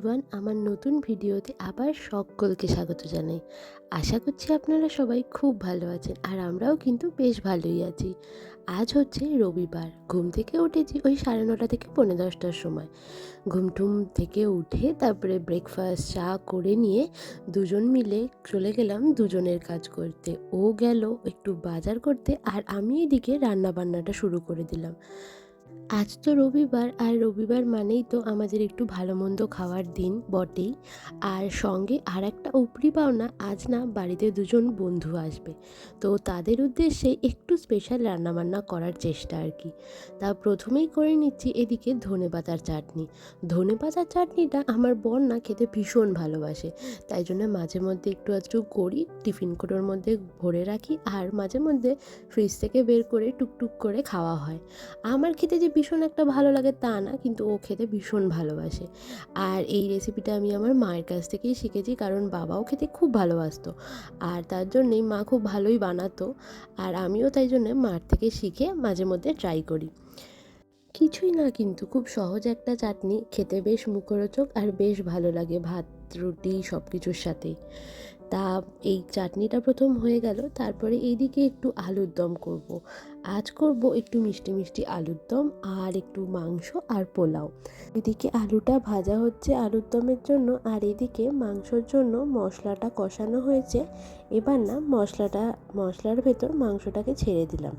Everyone আমার নতুন ভিডিওতে আবার সকলকে স্বাগত জানাই। আশা করছি আপনারা সবাই খুব ভালো আছেন আর আমরাও কিন্তু বেশ ভালোই আছি। আজ হচ্ছে রবিবার, ঘুম থেকে উঠেছি ওই সাড়ে নটা থেকে পৌনে দশটার সময়। ঘুমটুম থেকে উঠে তারপরে ব্রেকফাস্ট চা করে নিয়ে দুজন মিলে চলে গেলাম দুজনের কাজ করতে। ও গেল একটু বাজার করতে আর আমি এদিকে রান্না বান্নাটা শুরু করে দিলাম। আজ তো রবিবার, আর রবিবার মানেই তো আমাদের একটু ভালো মন্দ খাওয়ার দিন বটেই। আর সঙ্গে আর একটা উপরি পাওনা, আজ না বাড়িতে দুজন বন্ধু আসবে। তো তাদের উদ্দেশ্যে একটু স্পেশাল রান্নাবান্না করার চেষ্টা আর কি। তা প্রথমেই করে নিচ্ছি এদিকে ধনে পাতার চাটনি। ধনে পাতার চাটনিটা আমার বোন না খেতে ভীষণ ভালোবাসে। তাই জন্য মাঝে মধ্যে একটু আধটু করি, টিফিন কোটোর মধ্যে ভরে রাখি, আর মাঝে মধ্যে ফ্রিজ থেকে বের করে টুকটুক করে খাওয়া হয়। আমার খেতে যে ভীষণ একটা ভালো লাগে তা না, কিন্তু ও খেতে ভীষণ ভালোবাসে। আর এই রেসিপিটা আমি আমার মায়ের কাছ থেকেই শিখেছি, কারণ বাবাও খেতে খুব ভালোবাসতো। আর তার জন্যেই মা খুব ভালোই বানাতো, আর আমিও তাই জন্য মার থেকে শিখে মাঝে মধ্যে ট্রাই করি। কিছুই না কিন্তু, খুব সহজ একটা চাটনি, খেতে বেশ মুখরোচক আর বেশ ভালো লাগে ভাত, রুটি সব কিছুর সাথেই। তা এই চাটনিটা প্রথম হয়ে গেল। তারপরে এইদিকে একটু আলুর দম করব। আজ করব একটু মিষ্টি মিষ্টি আলুর দম আর একটু মাংস আর পোলাও। এদিকে আলুটা ভাজা হচ্ছে আলুর দমের জন্য আর এদিকে মাংসর জন্য মশলাটা কষানো হয়েছে। এবার না মশলাটা, মশলার ভেতর মাংসটাকে ছেড়ে দিলাম।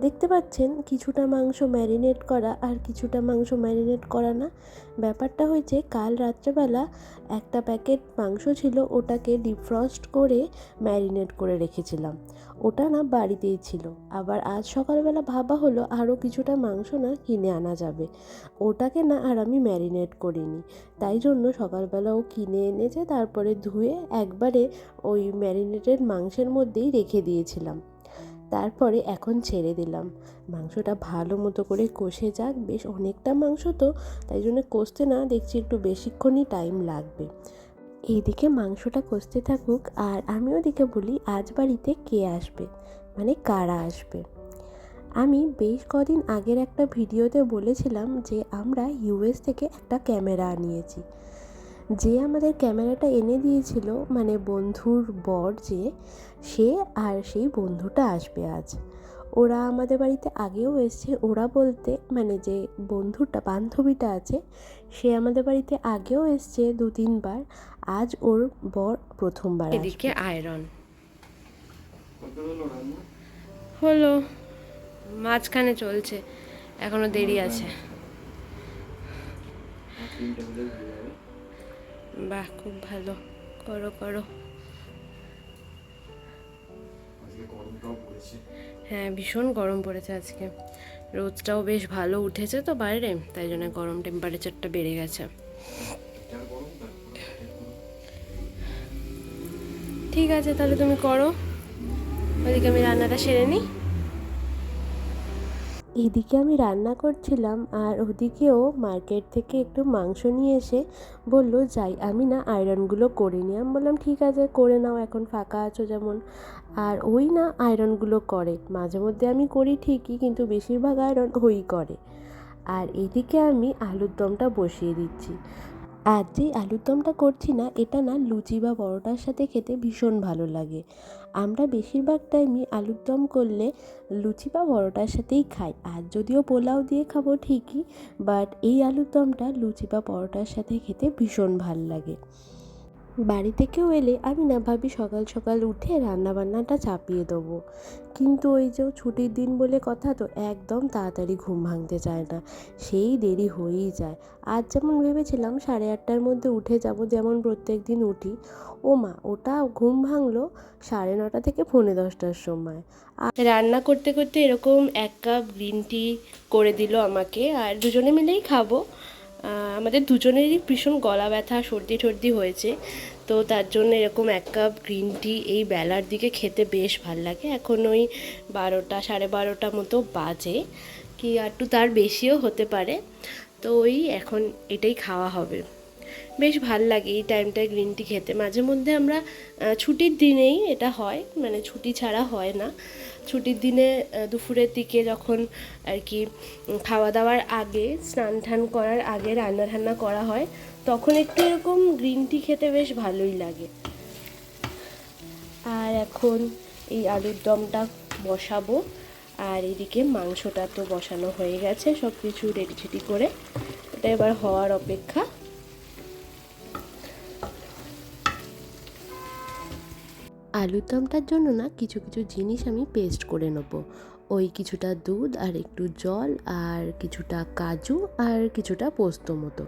দেখতে পাচ্ছেন কিছুটা মাংস ম্যারিনেট করা আর কিছুটা মাংস ম্যারিনেট করা না। ব্যাপারটা হয়েছে, কাল রাত্রেবেলা একটা প্যাকেট মাংস ছিল, ওটাকে ডিফ্রস্ট করে ম্যারিনেট করে রেখেছিলাম। ওটা না বাড়িতেই ছিল। আবার আজ সকালবেলা ভাবা হলো, আরও কিছুটা মাংস না কিনে আনা যাবে। ওটাকে না আর আমি ম্যারিনেট করিনি। তাই জন্য সকালবেলা ও কিনে এনেছে, তারপরে ধুয়ে একবারে ওই ম্যারিনেটেড মাংসের মধ্যেই রেখে দিয়েছিলাম। তারপরে এখন ছেড়ে দিলাম। মাংসটা ভালো মতো করে কষে যাক। বেশ অনেকটা মাংস তো, তাই জন্য কষতে না দেখছি একটু বেশিক্ষণই টাইম লাগবে। এইদিকে মাংসটা কষতে থাকুক আর আমি ওদিকে বলি, আজ বাড়িতে কে আসবে? মানে কারা আসবে? আমি বেশ কদিন আগের একটা ভিডিওতে বলেছিলাম যে আমরা ইউএস থেকে একটা ক্যামেরা আনিয়েছি যে আমাদের ক্যামেরাটা এনে দিয়েছিল মানে বন্ধুর বর যে সে আর সেই বন্ধুটা আসবে আজ। ওরা আমাদের বাড়িতে আগেও এসছে। ওরা বলতে মানে যে বন্ধুটা বান্ধবীটা আছে সে আমাদের বাড়িতে আগেও এসছে দু তিনবার আজ ওর বর প্রথমবার এদিকে আয়রন। হলো। মাঝখানে চলছে। এখনও দেরি আছে। বাহ খুব ভালো। করো করো। হ্যাঁ ভীষণ গরম পড়েছে আজকে। রোদটাও বেশ ভালো উঠেছে তো বাইরে তাই জন্য গরম টেম্পারেচারটা বেড়ে গেছে। ঠিক আছে তাহলে তুমি করো। ওইদিকে আমি রান্নাটা সেরে নিই। এদিকে আমি রান্না করছিলাম আর ওদিকেও মার্কেট থেকে একটু মাংস নিয়ে এসে বলল, যাই, আমি না আয়রনগুলো করে নিই। আমি বললাম, ঠিক আছে, করে নাও, এখন ফাঁকা আছো যেমন। আর ওই না আয়রনগুলো করে। মাঝে মধ্যে আমি করি ঠিকই, কিন্তু বেশিরভাগ আয়রন ওই করে। আর এদিকে আমি আলুর দমটা বসিয়ে দিচ্ছি। আর যে আলুর দমটা করছি না, এটা না লুচি বা পরোটার সাথে খেতে ভীষণ ভালো লাগে। আমরা বেশিরভাগ টাইমই আলুর দম করলে লুচি বা পরোটার সাথেই খাই। আর যদিও পোলাও দিয়ে খাব ঠিকই বাট এই আলুর দমটা লুচি বা পরোটার সাথে খেতে ভীষণ ভালো লাগে। বাড়ি থেকেও এলে আমি না ভাবি সকাল সকাল উঠে রান্নাবান্নাটা চাপিয়ে দেবো। কিন্তু ওই যে ছুটির দিন বলে কথা তো একদম তাড়াতাড়ি ঘুম ভাঙতে চায় না। সেই দেরি হয়েই যায়। আজ যেমন ভেবেছিলাম সাড়ে আটটার মধ্যে উঠে যাব যেমন প্রত্যেক দিন উঠি। ও মা, ওটা ঘুম ভাঙলো সাড়ে নটা থেকে পৌনে দশটার সময়। আর রান্না করতে করতে এরকম এক কাপ গ্রিন টি করে দিল আমাকে। আর দুজনে মিলেই খাব। আমাদের দুজনেরই ভীষণ গলা ব্যথা, সর্দি টর্দি হয়েছে। তো তার জন্য এরকম এক কাপ গ্রিন টি এই বেলার দিকে খেতে বেশ ভালো লাগে। এখন ওই বারোটা, সাড়ে বারোটা মতো বাজে। কি একটু তার বেশিও হতে পারে। তো ওই এখন এটাই খাওয়া হবে। বেশ ভালো লাগে এই টাইমটায় গ্রিন টি খেতে। মাঝে মধ্যে আমরা ছুটির দিনেই এটা হয় মানে ছুটি ছাড়া হয় না। ছুটির দিনে দুপুরের দিকে যখন আর কি খাওয়া দাওয়ার আগে, স্নান টান করার আগে রান্না ঠান্না করা হয়, তখন একটু এরকম গ্রিন টি খেতে বেশ ভালোই লাগে। আর এখন এই আলুর দমটা বসাবো, আর এদিকে মাংসটা তো বসানো হয়ে গেছে সব কিছু রেডি করে। এটা এবার হওয়ার অপেক্ষা। আলুর দমটার জন্য না কিছু কিছু জিনিস আমি পেস্ট করে নেব। ওই কিছুটা দুধ আর একটু জল আর কিছুটা কাজু আর কিছুটা পোস্ত মতো।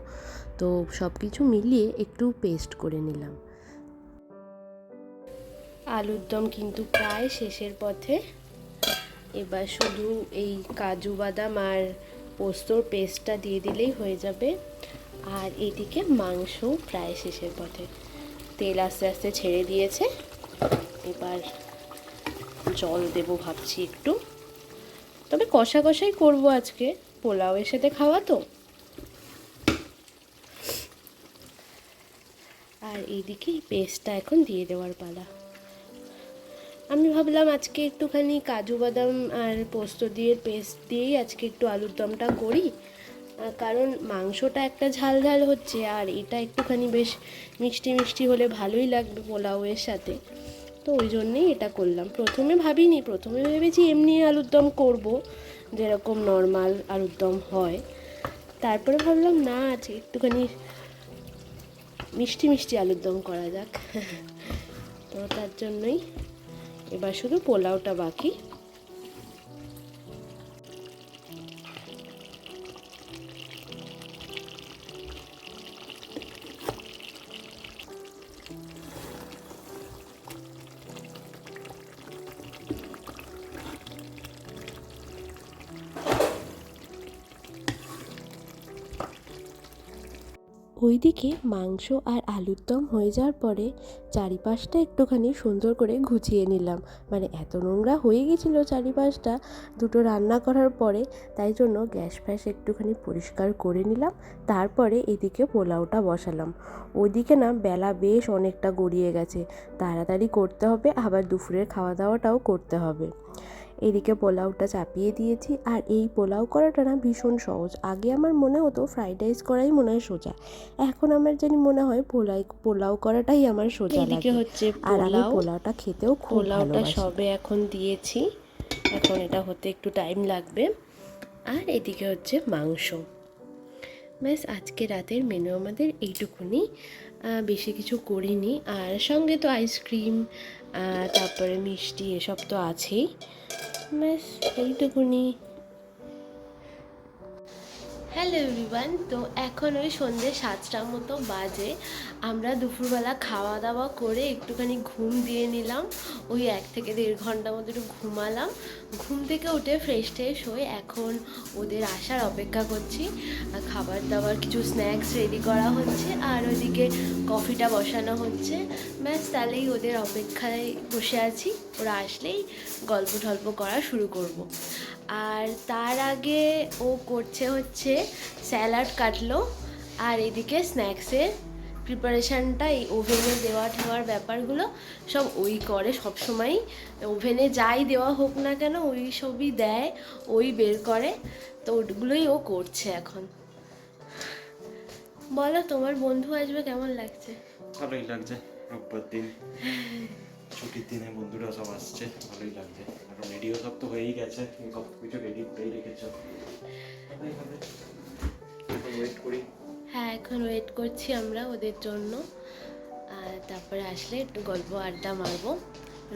তো সব কিছু মিলিয়ে একটু পেস্ট করে নিলাম। আলুর দম কিন্তু প্রায় শেষের পথে। এবার শুধু এই কাজু বাদাম আর পোস্তর পেস্টটা দিয়ে দিলেই হয়ে যাবে। আর এদিকে মাংসও প্রায় শেষের পথে। তেল আস্তে আস্তে ছেড়ে দিয়েছে। এবার জল দেবো ভাবছি একটু। তবে কষা কষাই করব আজকে। পোলাওয়ের সাথে খাওয়া তো। আর এইদিকে পেস্টটা এখন দিয়ে দেওয়ার পালা। আমি ভাবলাম আজকে একটুখানি কাজু বাদাম আর পোস্ত দিয়ে পেস্ট দিয়েই আজকে একটু আলুর দমটা করি। কারণ মাংসটা একটা ঝাল ঝাল হচ্ছে আর এটা একটুখানি বেশ মিষ্টি মিষ্টি হলে ভালোই লাগবে পোলাওয়ের সাথে। তো ওই জন্যেই এটা করলাম। প্রথমে ভাবিনি, প্রথমে ভেবেছি এমনি আলুর দম করব, যেরকম নর্মাল আলুর দম হয়। তারপরে ভাবলাম, না আছে একটুখানি মিষ্টি মিষ্টি আলুর দম করা যাক। তো তার জন্যই এবার শুধু পোলাওটা বাকি। ওইদিকে মাংস আর আলুর দম হয়ে যাওয়ার পরে চারিপাশটা একটুখানি সুন্দর করে গুছিয়ে নিলাম। মানে এত নোংরা হয়ে গেছিল চারিপাশটা, দুটো রান্না করার পরে তাই জন্য গ্যাস ফ্যাস একটুখানি পরিষ্কার করে নিলাম, তারপরে এদিকে পোলাওটা বসালাম। ওইদিকে না বেলা বেশ অনেকটা গড়িয়ে গেছে, তাড়াতাড়ি করতে হবে, আবার দুপুরের খাওয়া দাওয়াটাও করতে হবে। এদিকে পোলাওটা চাপিয়ে দিয়েছি আর এই পোলাও করাটা না ভীষণ সহজ। আগে আমার মনে হতো ফ্রাইড রাইস করাই মনে হয় সোজা। এখন আমার জানি মনে হয় পোলাই পোলাও করাটাই আমার সোজা এদিকে লাগে। হচ্ছে আর আমি পোলাওটা খেতেও পোলাওটা সবে এখন দিয়েছি। এখন এটা হতে একটু টাইম লাগবে। আর এদিকে হচ্ছে মাংস। ব্যাস আজকে রাতের মেনু আমাদের এইটুকুনি। বেশি কিছু করিনি। আর সঙ্গে তো আইসক্রিম তারপরে মিষ্টি এসব তো আছেই। ব্যাস এইটুকুনি। হ্যালো এভরিওয়ান তো এখন ওই সন্ধ্যে সাতটার মতো বাজে। আমরা দুপুরবেলা খাওয়া দাওয়া করে একটুখানি ঘুম দিয়ে নিলাম। ওই এক থেকে দেড় ঘণ্টার মতো একটু ঘুমালাম। ঘুম থেকে উঠে ফ্রেশ ট্রেশ হয়ে এখন ওদের আসার অপেক্ষা করছি। আর খাবার দাবার কিছু স্ন্যাক্স রেডি করা হচ্ছে আর ওদিকে কফিটা বসানো হচ্ছে। ব্যাস, তাহলেই ওদের অপেক্ষায় বসে আছি। ওরা আসলেই গল্প টল্প করা শুরু করব। আর তার আগে ও করছে হচ্ছে স্যালাড কাটলো, আর এদিকে স্ন্যাক্সের প্রিপারেশানটা এই ওভেনে দেওয়া ঠেওয়ার ব্যাপারগুলো সব ওই করে সব সময়। ওভেনে যাই দেওয়া হোক না কেন ওই সবই দেয়, ওই বের করে। তো ওগুলোই ও করছে এখন। বলো, তোমার বন্ধু আসবে কেমন লাগছে? ভালোই লাগছে, রোববার দিন। ছুটির দিনে বন্ধুরা সব আসছে, ভালোই লাগছে। এখন রেডিও সব তো হয়েই গেছে সব কিছু রেডি করেই রেখেছ। হ্যাঁ এখন ওয়েট করছি আমরা ওদের জন্য। আর তারপরে আসলে একটু গল্প আড্ডা মারবো।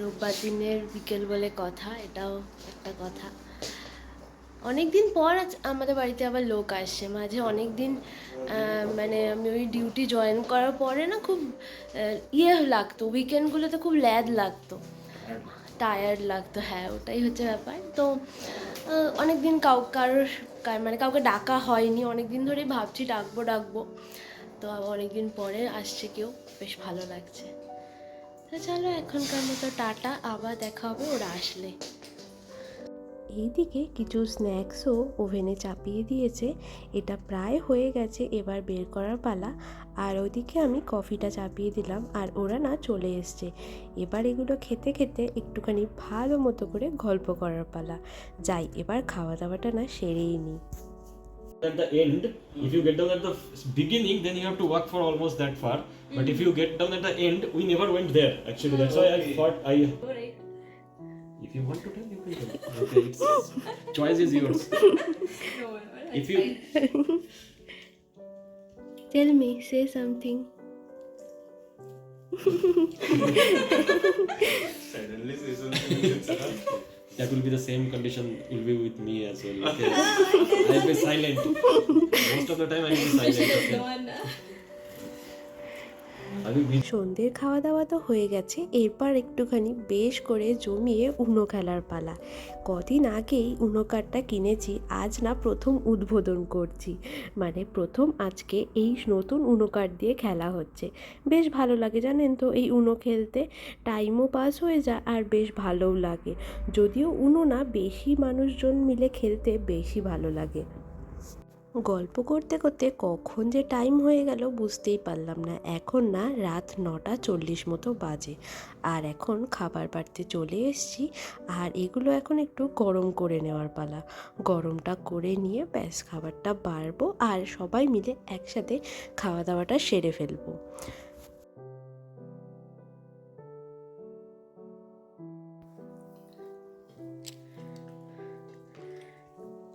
রোববার দিনের বিকেল বলে কথা, এটাও একটা কথা। অনেক দিন পর আজ আমাদের বাড়িতে আবার লোক আসছে। মাঝে অনেক দিন মানে আমি ওই ডিউটি জয়েন করার পরে না খুব ইয়ে লাগতো। উইকেন্ডগুলোতে খুব ল্যাদ লাগতো। টায়ার্ড লাগতো হ্যাঁ ওটাই হচ্ছে ব্যাপার। তো অনেক দিন কাউ, কারোর কার- মানে কাউকে ডাকা হয়নি। অনেক দিন ধরেই ভাবছি ডাকবো ডাকবো। তো অনেক দিন পরে আসছে কেউ। বেশ ভালো লাগছে। তো চলো এখনকার মতো টাটা। আবার দেখা হবে, ওরা আসলে। এইদিকে কিছু স্ন্যাক্সও ওভেনে চাপিয়ে দিয়েছে এটা প্রায় হয়ে গেছে এবার বের করার পালা আর ওইদিকে আমি কফিটা চাপিয়ে দিলাম আর ওরা না চলে এসছে এবার এগুলো খেতে খেতে একটুখানি ভালো মতো করে গল্প করার পালা যাই এবার খাওয়া দাওয়াটা না সেরেই নিই at the end, if you get down at the beginning, then you have to walk for almost that far. But if you get down at the end, we never went there. Actually, that's why I thought I. If you want to tell, you can tell. Okay, it's, choice is yours. No, If you Tell me, say something. Suddenly say something that will be the same condition will be with me as well. Okay, I'll be silent. Most of the time, I'll be silent. Okay? সন্ধ্যের খাওয়া দাওয়া তো হয়ে গেছে, এরপর একটুখানি বেশ করে জমিয়ে উনো খেলার পালা। কদিন আগেই উনো কার্ডটা কিনেছি, আজ না প্রথম উদ্বোধন করছি। মানে প্রথম আজকে এই নতুন উনো কার্ড দিয়ে খেলা হচ্ছে। বেশ ভালো লাগে জানেন তো, এই উনো খেলতে। টাইমও পাস হয়ে যায় আর বেশ ভালোও লাগে। যদিও উনো না, বেশি মানুষজন মিলে খেলতে বেশি ভালো লাগে। গল্প করতে করতে কখন যে টাইম হয়ে গেল বুঝতেই পারলাম না। এখন না রাত নটা চল্লিশ মতো বাজে। আর এখন খাবার বাড়তে চলে এসেছি। আর এগুলো এখন একটু গরম করে নেওয়ার পালা। গরমটা করে নিয়ে ব্যাস খাবারটা বাড়বো আর সবাই মিলে একসাথে খাওয়া দাওয়াটা সেরে ফেলব।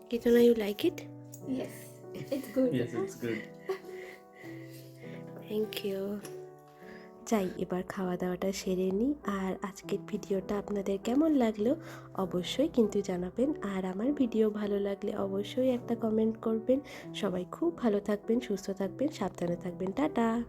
Kitana, you like it? Yes, it's good. yes, it's good. Thank you যাই এবার খাওয়া দাওয়াটা সেরে নিই। আর আজকের ভিডিওটা আপনাদের কেমন লাগল অবশ্যই কিন্তু জানাবেন। আর আমার ভিডিও ভালো লাগলে অবশ্যই একটা কমেন্ট করবেন। সবাই খুব ভালো থাকবেন সুস্থ থাকবেন সাবধানে থাকবেন। টাটা!